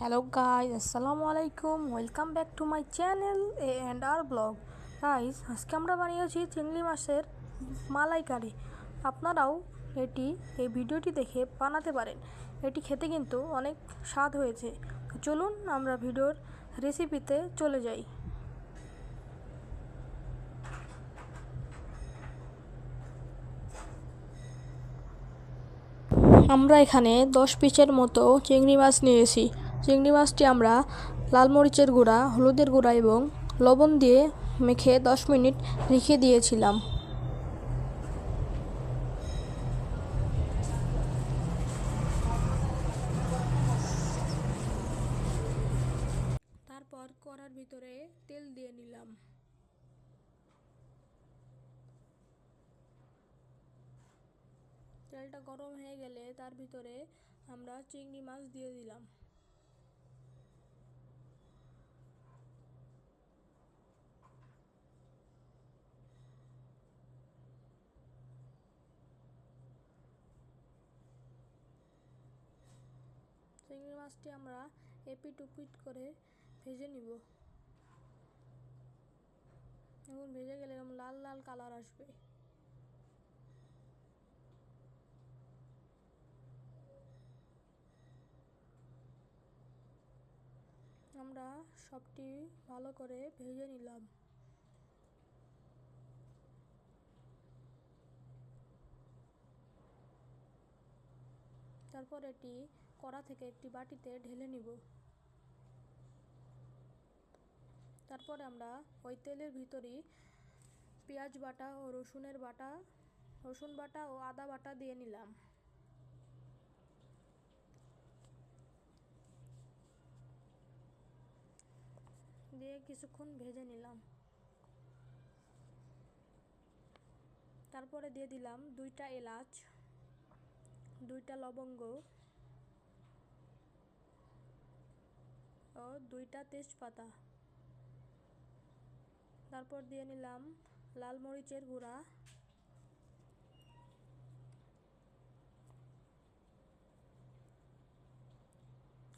Hello guys আসসালামু আলাইকুম welcome back to my channel A and আর ব্লগ গাইজ আজকে আমরা বানিয়েছি চিংড়ি মাছের মালাইকারি। আপনারাও এটি, এই ভিডিওটি দেখে বানাতে পারেন। এটি খেতে কিন্তু অনেক স্বাদ হয়েছে। চলুন আমরা ভিডিওর রেসিপিতে চলে যাই। আমরা এখানে দশ পিসের মতো চিংড়ি মাছ নিয়েছি। চিংড়ি মাছটি আমরা লাল মরিচের গুঁড়া, হলুদের গুঁড়া এবং লবণ দিয়ে মেখে দশ মিনিট রেখে দিয়েছিলাম। তারপর কড়ার ভিতরে তেল দিয়ে নিলাম। তেলটা গরম হয়ে গেলে তার ভিতরে আমরা চিংড়ি মাছ দিয়ে দিলাম। চিংড়ি মাছটি আমরা এপিট উপিট করে ভেজে নিব। এখন ভেজে গেলে এরকম লাল লাল কালার আসবে। আমরা সবটি ভালো করে ভেজে নিলাম। তারপর এটি কড়া থেকে একটি বাটিতে ঢেলে নিব। তারপরে আমরা ওই তেলের ভিতরেই পেঁয়াজ বাটা ও রসুনের বাটা, রসুন বাটা ও আদা বাটা দিয়ে নিলাম। দিয়ে কিছুক্ষণ ভেজে নিলাম। তারপরে দিয়ে দিলাম দুইটা এলাচ। দুইটা লবঙ্গ ও দুইটা তেজপাতা। তারপর দিয়ে নিলাম লাল মরিচের গুঁড়া।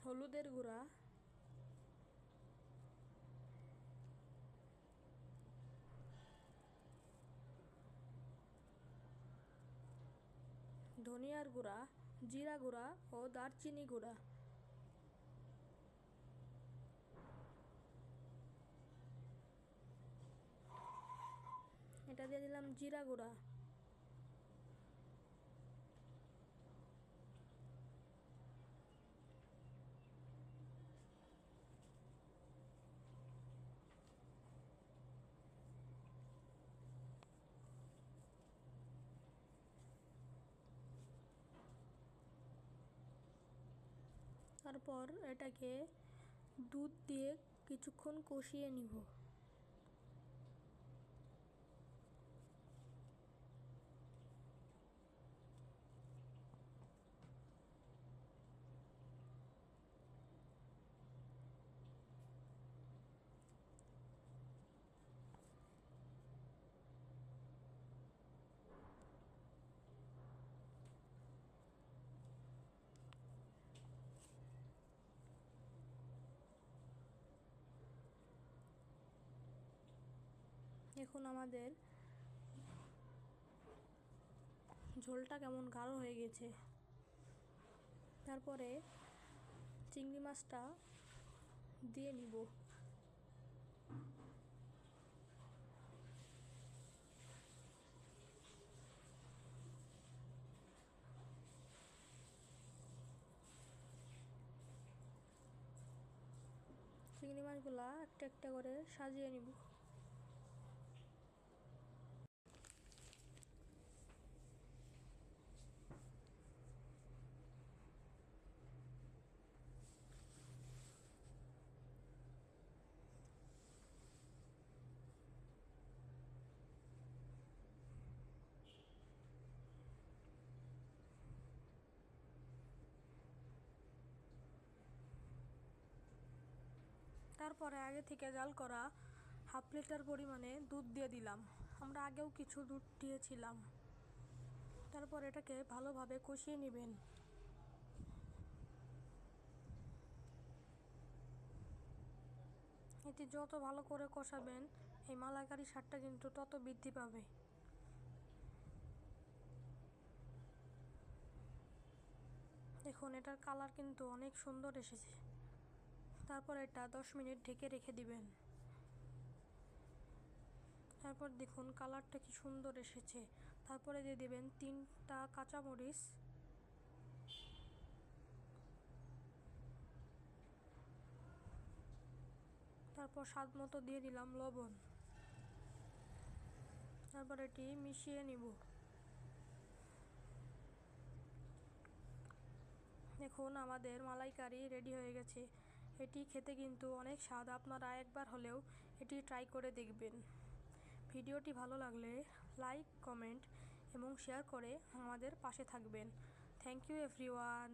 হলুদের গুঁড়া। ধনিয়ার গুঁড়া জিরা গুঁড়া ও দারচিনি গুঁড়া। এটা দিয়ে দিলাম জিরা গুঁড়া। তারপর এটাকে দুধ দিয়ে কিছুক্ষণ কষিয়ে নিব। এখন আমাদের ঝোলটা কেমন গাঢ় হয়ে গেছে। তারপরে চিংড়ি মাছটা দিয়ে নিব। চিংড়ি মাছগুলা একটা একটা করে সাজিয়ে নিব। তারপরে আগে থেকে জাল করা হাফ লিটার পরিমাণে দুধ দিয়ে দিলাম। আমরা আগেও কিছু দুধ দিয়েছিলাম। তারপর এটাকে ভালোভাবে কষিয়ে নেবেন। এটি যত ভালো করে কষাবেন, এই মালাইকারি স্বাদটা কিন্তু তত বৃদ্ধি পাবে। দেখুন, এটার কালার কিন্তু অনেক সুন্দর এসেছে। তারপর এটা দশ মিনিট ঢেকে রেখে দিবেন। তারপর দেখুন কালারটা কি সুন্দর এসেছে। তারপরে দিয়ে দিবেন তিনটা কাঁচামরিচ। তারপর স্বাদ মতো দিয়ে দিলাম লবণ। তারপর এটি মিশিয়ে নিব। দেখুন আমাদের মালাইকারি রেডি হয়ে গেছে। এটি খেতে কিন্তু অনেক স্বাদ। আপনারা একবার হলেও এটি ট্রাই করে দেখবেন। ভিডিওটি ভালো লাগলে লাইক কমেন্ট এবং শেয়ার করে আমাদের পাশে থাকবেন। Thank you everyone